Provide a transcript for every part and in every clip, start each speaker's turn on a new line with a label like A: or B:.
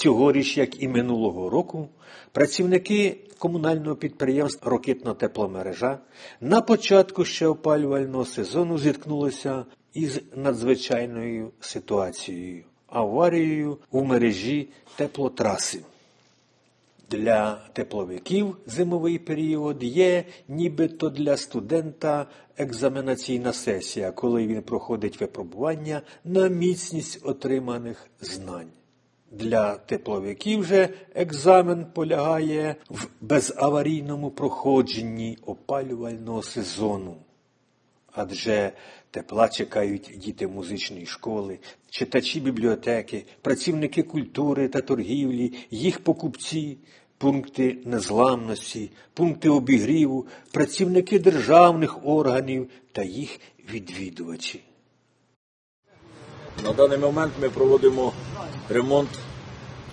A: Цьогоріч, як і минулого року, працівники комунального підприємства Рокитна тепломережа на початку ще опалювального сезону зіткнулися із надзвичайною ситуацією аварією у мережі теплотраси. Для тепловиків зимовий період є нібито для студента екзаменаційна сесія, коли він проходить випробування на міцність отриманих знань. Для тепловиків же екзамен полягає в безаварійному проходженні опалювального сезону. Адже тепла чекають діти музичної школи, читачі бібліотеки, працівники культури та торгівлі, їх покупці, пункти незламності, пункти обігріву, працівники державних органів та їх відвідувачі.
B: На даний момент ми проводимо ремонт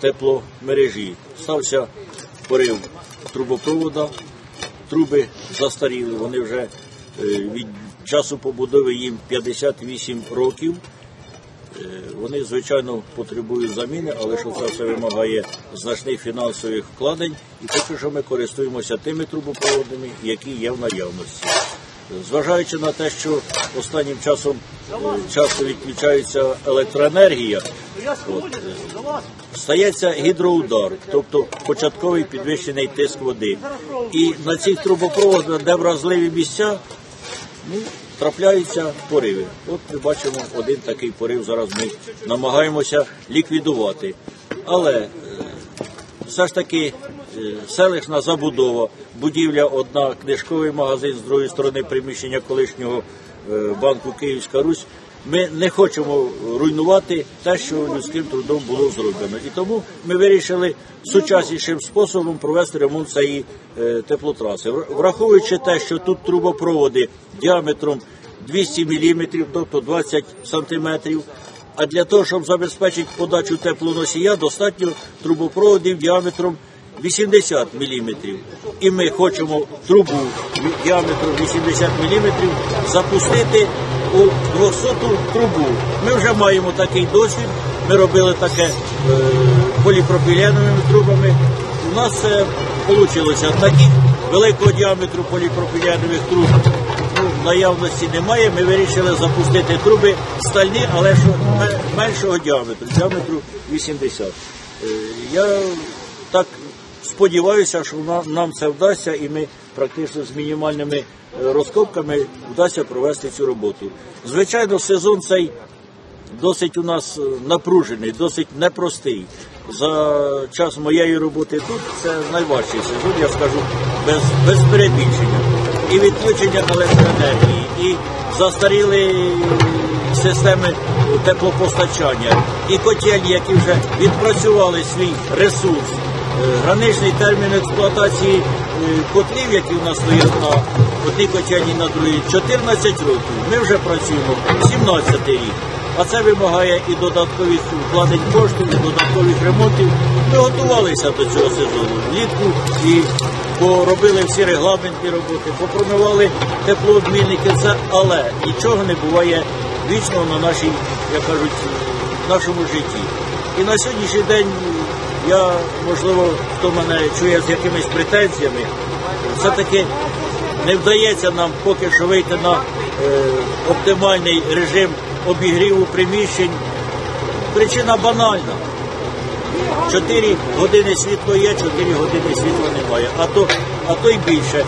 B: тепломережі. Стався порив трубопровода, труби застаріли, вони вже е, від часу побудови їм 58 років. Е, Вони, звичайно, потребують заміни, але що це вимагає значних фінансових вкладень. І поки що ми користуємося тими трубопроводами, які є в наявності. Зважаючи на те, що останнім часом часто відключається електроенергія, от, стається гідроудар, тобто початковий підвищений тиск води. І на цих трубопроводах, де вразливі місця, ну, трапляються пориви. От ми бачимо один такий порив. Зараз ми намагаємося ліквідувати. Але е, все ж таки селищна забудова, будівля одна, книжковий магазин, з другої сторони приміщення колишнього е, банку Київська Русь. Ми не хочемо руйнувати те, що людським трудом було зроблено. І тому ми вирішили сучаснішим способом провести ремонт цієї е, теплотраси. Враховуючи те, що тут трубопроводи діаметром 200 мм, тобто 20 сантиметрів, а для того, щоб забезпечити подачу теплоносія, достатньо трубопроводів діаметром 80 мм. І ми хочемо трубу діаметром 80 мм запустити у 200 трубу. Ми вже маємо такий досвід. Ми робили таке е, поліпропіленовими трубами. У нас вийшло. Таких великого діаметру поліпропіленових труб ну, наявності немає. Ми вирішили запустити труби стальні, але меншого діаметру, діаметру 80. Е, Я так сподіваюся, що на- нам це вдасться, і ми практично з мінімальними е, розкопками вдасться провести цю роботу. Звичайно, сезон цей досить у нас е, напружений, досить непростий. За час моєї роботи тут це найважчий сезон, я скажу, без, без перебільшення. І відключення електроенергії, і застаріли системи теплопостачання, і котельні, які вже відпрацювали свій ресурс. Граничний термін експлуатації е, котлів, які у нас стоять на одній котельні, на другій, 14 років. Ми вже працюємо 17 рік. А це вимагає і додаткових вкладень коштів, і додаткових ремонтів. Ми готувалися до цього сезону влітку і поробили всі регламентні роботи, попромивали теплообмінники, це але нічого не буває вічного на нашій, як кажуть, нашому житті. І на сьогоднішній день я, можливо, хто мене чує з якимись претензіями, все-таки не вдається нам поки що вийти на е, оптимальний режим обігріву приміщень. Причина банальна. 4 години світло є, 4 години світла немає, а то, а то й більше.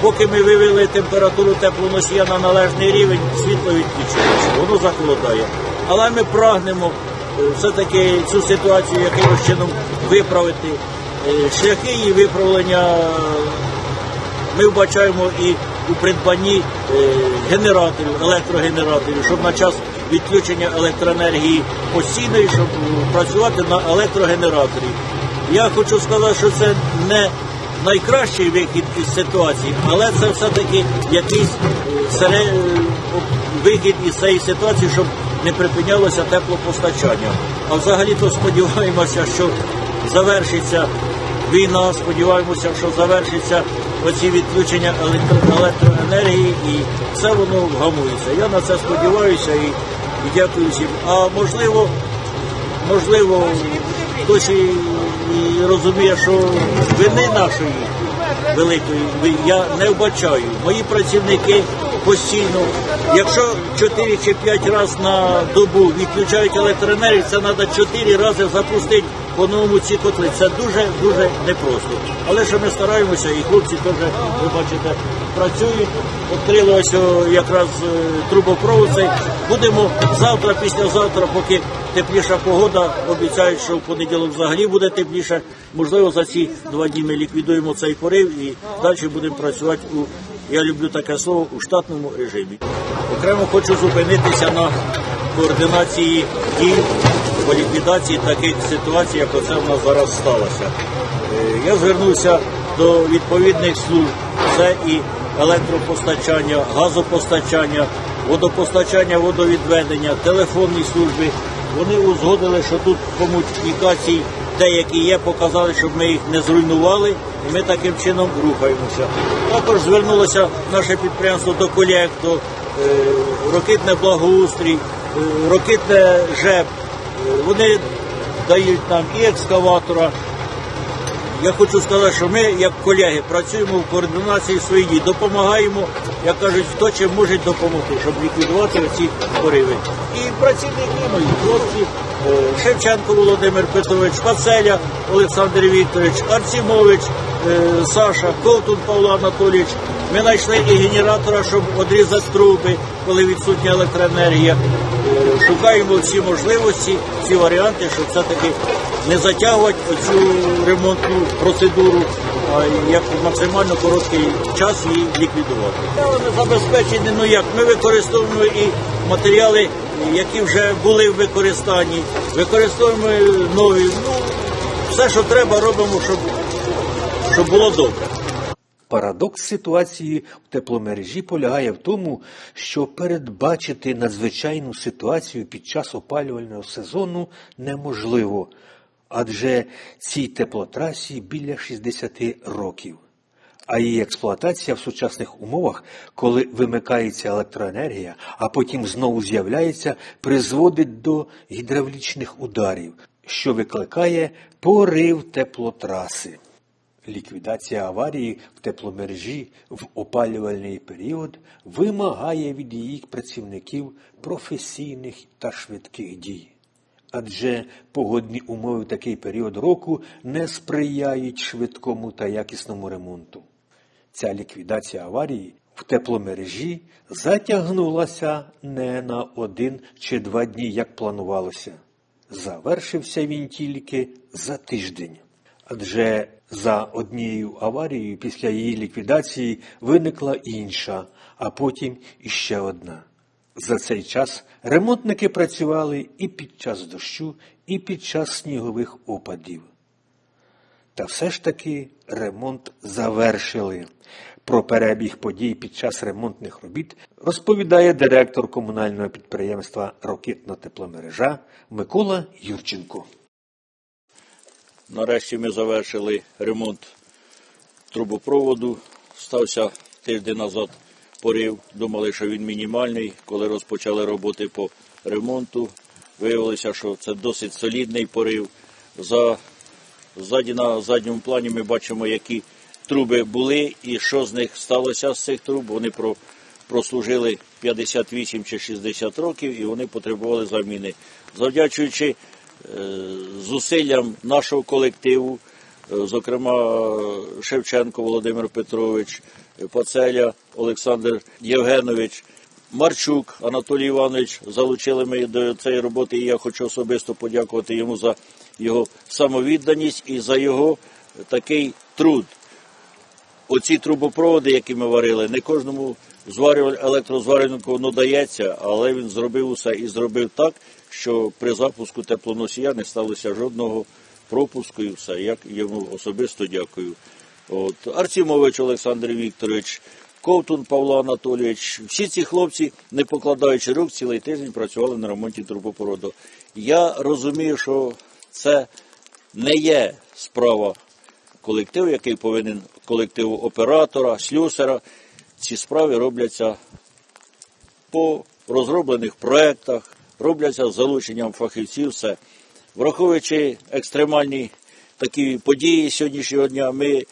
B: Поки ми вивели температуру теплоносія на належний рівень, світло відключилося, воно захолодає. Але ми прагнемо е, все-таки цю ситуацію якимось чином виправити. Е, Шляхи її виправлення ми вбачаємо і у придбанні е, генераторів, електрогенераторів, щоб на час відключення електроенергії постійної, щоб е, працювати на електрогенераторі. Я хочу сказати, що це не найкращий вихід із ситуації, але це все-таки якийсь сере- е, вихід із цієї ситуації, щоб не припинялося теплопостачання. А взагалі-то сподіваємося, що завершиться війна, сподіваємося, що завершиться оці відключення електро- електроенергії і все воно вгамується. Я на це сподіваюся і, і дякую всім. А можливо, можливо, хтось і, і розуміє, що вини нашої великої я не вбачаю. Мої працівники постійно, якщо 4 чи 5 разів на добу відключають електроенергію, це треба 4 рази запустити по новому ці котли. Це дуже дуже непросто. Але що ми стараємося, і хлопці теж, ви бачите, працюють. Відкрили ось якраз е, трубопровод. Будемо завтра, післязавтра, поки тепліша погода. Обіцяють, що в понеділок взагалі буде тепліше. Можливо, за ці два дні ми ліквідуємо цей порив і далі будемо працювати у я люблю таке слово у штатному режимі. Окремо хочу зупинитися на координації дій по ліквідації таких ситуацій, як оце в нас зараз сталося. Е, Я звернувся до відповідних служб. Це і електропостачання, газопостачання, водопостачання, водовідведення, телефонні служби. Вони узгодили, що тут комунікації деякі є, показали, щоб ми їх не зруйнували, і ми таким чином рухаємося. Також звернулося наше підприємство до колег, Рокитне благоустрій, е, Рокитне ЖЕП. Вони дають нам і екскаватора, я хочу сказати, що ми, як колеги, працюємо в координації своїх допомагаємо, як кажуть, хто чим може допомогти, щоб ліквідувати ці пориви. І працівники мої хлопці, е, Шевченко Володимир Петрович, Пацеля Олександр Вікторович, Арцімович, е, Саша, Ковтун Павло Анатолійович. Ми знайшли і генератора, щоб відрізати труби, коли відсутня електроенергія. Шукаємо всі можливості, всі варіанти, щоб все-таки не затягувати цю ремонтну процедуру, а як в максимально короткий час її ліквідувати. Вони забезпечені, ну як, ми використовуємо і матеріали, які вже були в використанні, використовуємо нові. Ну, все, що треба, робимо, щоб, щоб було добре.
A: Парадокс ситуації в тепломережі полягає в тому, що передбачити надзвичайну ситуацію під час опалювального сезону неможливо, адже цій теплотрасі біля 60 років. А її експлуатація в сучасних умовах, коли вимикається електроенергія, а потім знову з'являється, призводить до гідравлічних ударів, що викликає порив теплотраси. Ліквідація аварії в тепломережі в опалювальний період вимагає від її працівників професійних та швидких дій. Адже погодні умови в такий період року не сприяють швидкому та якісному ремонту. Ця ліквідація аварії в тепломережі затягнулася не на один чи два дні, як планувалося. Завершився він тільки за тиждень. Адже за однією аварією після її ліквідації виникла інша, а потім іще одна. За цей час ремонтники працювали і під час дощу, і під час снігових опадів. Та все ж таки ремонт завершили. Про перебіг подій під час ремонтних робіт розповідає директор комунального підприємства Рокитна тепломережа Микола Юрченко.
B: Нарешті ми завершили ремонт трубопроводу. Стався тиждень назад порив. Думали, що він мінімальний. Коли розпочали роботи по ремонту, виявилося, що це досить солідний порив. За, ззаді на задньому плані ми бачимо, які труби були і що з них сталося з цих труб. Вони про, прослужили 58 чи 60 років і вони потребували заміни. Завдячуючи зусиллям нашого колективу, е, зокрема Шевченко Володимир Петрович, е, Пацеля Олександр Євгенович, Марчук Анатолій Іванович залучили ми до цієї роботи, і я хочу особисто подякувати йому за його самовідданість і за його такий труд. Оці трубопроводи, які ми варили, не кожному зварюваль- електрозварювальнику воно дається, але він зробив усе і зробив так, що при запуску теплоносія не сталося жодного пропуску і все. Я йому особисто дякую. От Арцімович Олександр Вікторович, Ковтун Павло Анатолійович, всі ці хлопці, не покладаючи рук, цілий тиждень працювали на ремонті трубопроводу. Я розумію, що це не є справа колективу, який повинен колективу оператора, слюсара. Ці справи робляться по розроблених проєктах, робляться з залученням фахівців. Все. Враховуючи екстремальні такі події сьогоднішнього дня, ми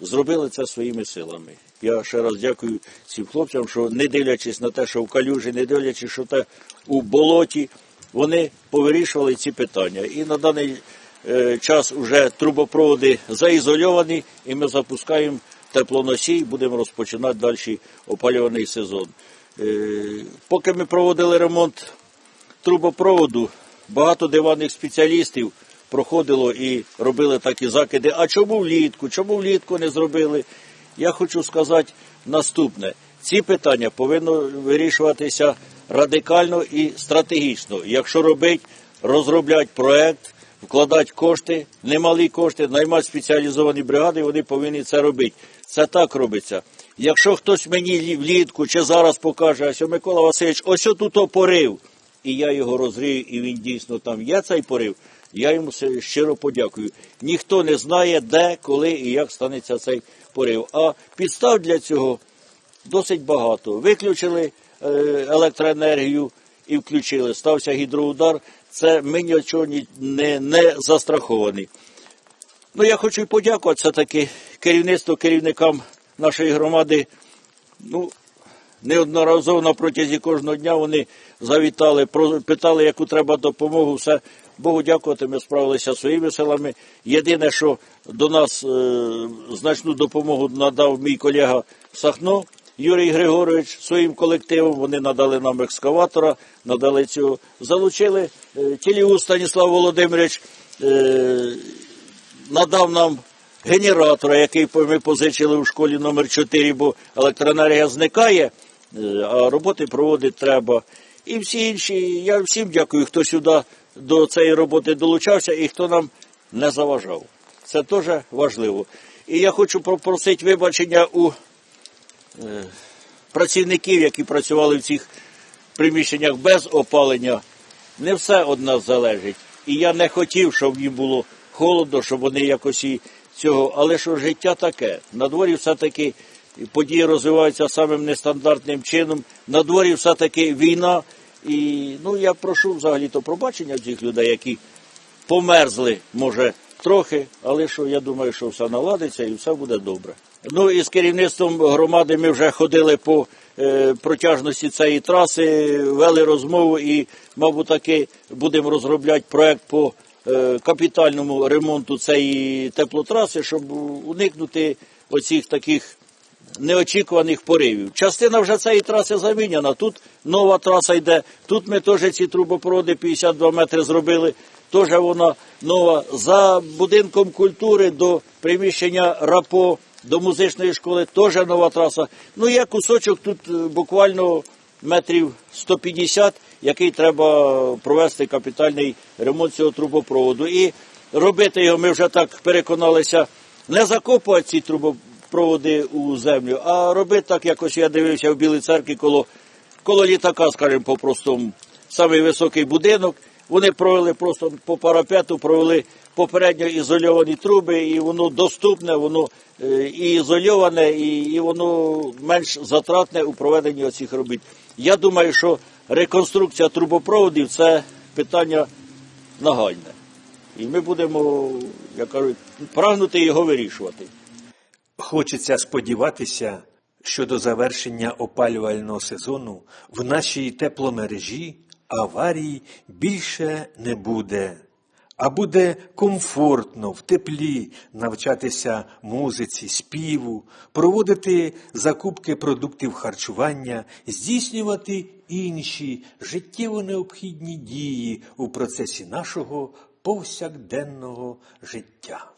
B: зробили це своїми силами. Я ще раз дякую цим хлопцям, що не дивлячись на те, що в калюжі, не дивлячись, що те у болоті, вони повирішували ці питання. І на даний е, час вже трубопроводи заізольовані, і ми запускаємо теплоносій, будемо розпочинати далі опалюваний сезон. Е, поки ми проводили ремонт трубопроводу, багато диванних спеціалістів проходило і робили такі закиди. А чому влітку? Чому влітку не зробили? Я хочу сказати наступне: ці питання повинні вирішуватися радикально і стратегічно. Якщо робити, розробляти проект, вкладати кошти, немалі кошти, наймати спеціалізовані бригади, вони повинні це робити. Це так робиться. Якщо хтось мені влітку чи зараз покаже, що Микола Васильович, ось тут опорив, і я його розрію, і він дійсно там є цей порив, я йому щиро подякую. Ніхто не знає, де, коли і як станеться цей порив. А підстав для цього досить багато. Виключили е, електроенергію і включили. Стався гідроудар. Це ми нічого не, застраховані. Ну, я хочу подякувати все-таки керівництву, керівникам нашої громади. Ну, неодноразово протязі кожного дня вони завітали, питали, яку треба допомогу. Все Богу дякувати, ми справилися своїми силами. Єдине, що до нас е, значну допомогу надав мій колега Сахно Юрій Григорович своїм колективом. Вони надали нам екскаватора, надали цього. Залучили е, Тіліу Станіслав Володимирович. Е, надав нам генератора, який ми позичили у школі номер 4 бо електроенергія зникає, е, а роботи проводити треба. І всі інші, я всім дякую, хто сюди до цієї роботи долучався і хто нам не заважав. Це теж важливо. І я хочу попросити вибачення у е, працівників, які працювали в цих приміщеннях без опалення. Не все від нас залежить. І я не хотів, щоб їм було холодно, щоб вони якось і цього. Але що життя таке? На дворі все-таки події розвиваються самим нестандартним чином. На дворі все-таки війна. І ну я прошу взагалі то пробачення цих людей, які померзли, може, трохи, але що я думаю, що все наладиться і все буде добре. Ну і з керівництвом громади ми вже ходили по е, протяжності цієї траси, вели розмову і, мабуть, таки будемо розробляти проект по капітальному ремонту цієї теплотраси, щоб уникнути оцих таких неочікуваних поривів. Частина вже цієї траси заміняна. Тут нова траса йде. Тут ми теж ці трубопроводи 52 метри зробили. Теж вона нова. За будинком культури до приміщення РАПО, до музичної школи теж нова траса. Ну, є кусочок тут е, буквально метрів 150, який треба провести капітальний ремонт цього трубопроводу. І робити його ми вже так переконалися, не закопувати ці трубопроводи у землю, а робити так, якось я дивився в Білій церкві коло, коло літака, скажімо, по-простому. Самий високий будинок. Вони провели просто по парапету, провели попередньо ізольовані труби, і воно доступне, воно е, і ізольоване, і, і воно менш затратне у проведенні оцих робіт. Я думаю, що реконструкція трубопроводів це питання нагальне. І ми будемо, як кажуть, прагнути його вирішувати.
A: Хочеться сподіватися, що до завершення опалювального сезону в нашій тепломережі аварій більше не буде, а буде комфортно в теплі навчатися музиці, співу, проводити закупки продуктів харчування, здійснювати інші життєво необхідні дії у процесі нашого повсякденного життя.